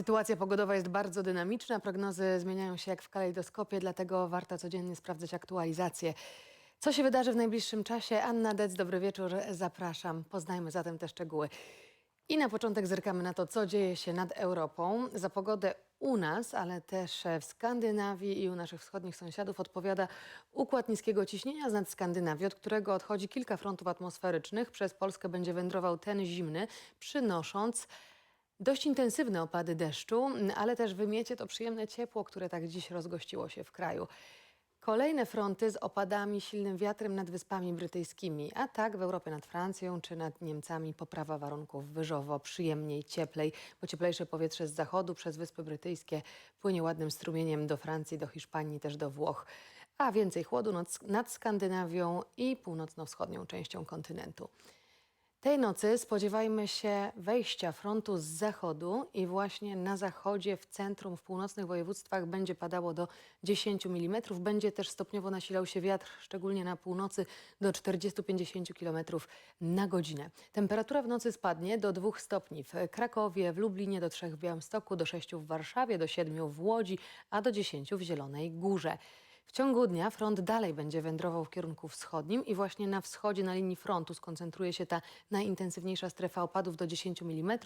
Sytuacja pogodowa jest bardzo dynamiczna, prognozy zmieniają się jak w kalejdoskopie, dlatego warto codziennie sprawdzać aktualizacje. Co się wydarzy w najbliższym czasie? Anna Dec, dobry wieczór, zapraszam. Poznajmy zatem te szczegóły. I na początek zerkamy na to, co dzieje się nad Europą. Za pogodę u nas, ale też w Skandynawii i u naszych wschodnich sąsiadów odpowiada układ niskiego ciśnienia z nad Skandynawii, od którego odchodzi kilka frontów atmosferycznych. Przez Polskę będzie wędrował ten zimny, przynosząc Dość intensywne opady deszczu, ale też wymiecie to przyjemne ciepło, które tak dziś rozgościło się w kraju. Kolejne fronty z opadami, silnym wiatrem nad Wyspami Brytyjskimi, a tak w Europie nad Francją czy nad Niemcami poprawa warunków wyżowo, przyjemniej, cieplej, bo cieplejsze powietrze z zachodu przez Wyspy Brytyjskie płynie ładnym strumieniem do Francji, do Hiszpanii, też do Włoch, a więcej chłodu nad, Skandynawią i północno-wschodnią częścią kontynentu. Tej nocy spodziewajmy się wejścia frontu z zachodu i właśnie na zachodzie, w centrum, w północnych województwach będzie padało do 10 mm. Będzie też stopniowo nasilał się wiatr, szczególnie na północy do 40-50 km na godzinę. Temperatura w nocy spadnie do 2 stopni w Krakowie, w Lublinie, do 3 w Białymstoku, do 6 w Warszawie, do 7 w Łodzi, a do 10 w Zielonej Górze. W ciągu dnia front dalej będzie wędrował w kierunku wschodnim i właśnie na wschodzie, na linii frontu skoncentruje się ta najintensywniejsza strefa opadów do 10 mm.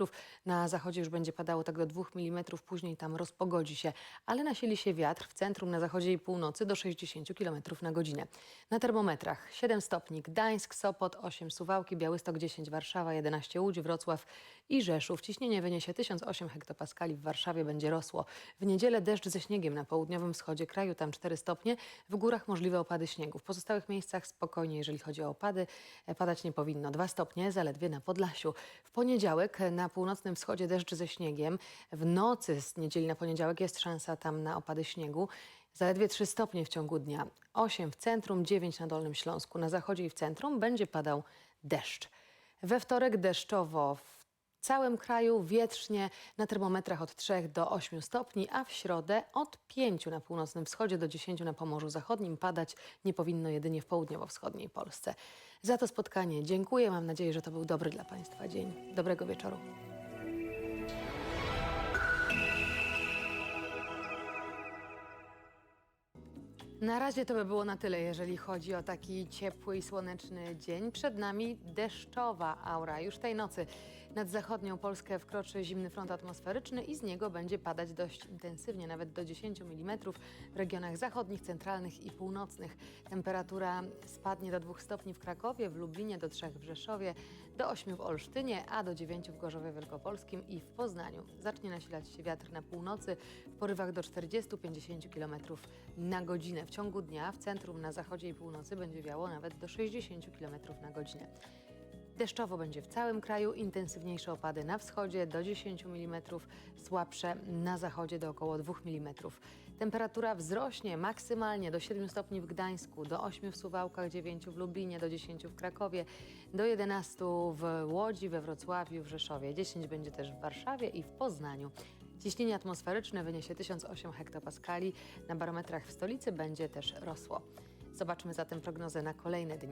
Na zachodzie już będzie padało tak do 2 mm, później tam rozpogodzi się, ale nasili się wiatr w centrum, na zachodzie i północy do 60 km na godzinę. Na termometrach 7 stopni Gdańsk, Sopot, 8 Suwałki, Białystok 10, Warszawa 11, Łódź, Wrocław i Rzeszów. Ciśnienie wyniesie 1008 hektopaskali, w Warszawie będzie rosło. W niedzielę deszcz ze śniegiem na południowym wschodzie kraju, tam 4 stopnie. W górach możliwe opady śniegu. W pozostałych miejscach spokojnie, jeżeli chodzi o opady, e, padać nie powinno. 2 stopnie zaledwie na Podlasiu. W poniedziałek na północnym wschodzie deszcz ze śniegiem. W nocy z niedzieli na poniedziałek jest szansa tam na opady śniegu. Zaledwie 3 stopnie w ciągu dnia. 8 w centrum, 9 na Dolnym Śląsku. Na zachodzie i w centrum będzie padał deszcz. We wtorek deszczowo całym kraju wietrznie na termometrach od 3 do 8 stopni, a w środę od 5 na północnym wschodzie do 10 na Pomorzu Zachodnim. Padać nie powinno jedynie w południowo-wschodniej Polsce. Za to spotkanie dziękuję. Mam nadzieję, że to był dobry dla Państwa dzień. Dobrego wieczoru. Na razie to by było na tyle, jeżeli chodzi o taki ciepły i słoneczny dzień. Przed nami deszczowa aura. Już tej nocy nad zachodnią Polskę wkroczy zimny front atmosferyczny i z niego będzie padać dość intensywnie, nawet do 10 mm w regionach zachodnich, centralnych i północnych. Temperatura spadnie do 2 stopni w Krakowie, w Lublinie, do 3 w Rzeszowie, do 8 w Olsztynie, a do 9 w Gorzowie Wielkopolskim i w Poznaniu. Zacznie nasilać się wiatr na północy w porywach do 40-50 km na godzinę. W ciągu dnia w centrum, na zachodzie i północy będzie wiało nawet do 60 km na godzinę. Deszczowo będzie w całym kraju, intensywniejsze opady na wschodzie do 10 mm, słabsze na zachodzie do około 2 mm. Temperatura wzrośnie maksymalnie do 7 stopni w Gdańsku, do 8 w Suwałkach, 9 w Lublinie, do 10 w Krakowie, do 11 w Łodzi, we Wrocławiu, w Rzeszowie, 10 będzie też w Warszawie i w Poznaniu. Ciśnienie atmosferyczne wyniesie 1008 hektopaskali, na barometrach w stolicy będzie też rosło. Zobaczmy zatem prognozę na kolejne dni.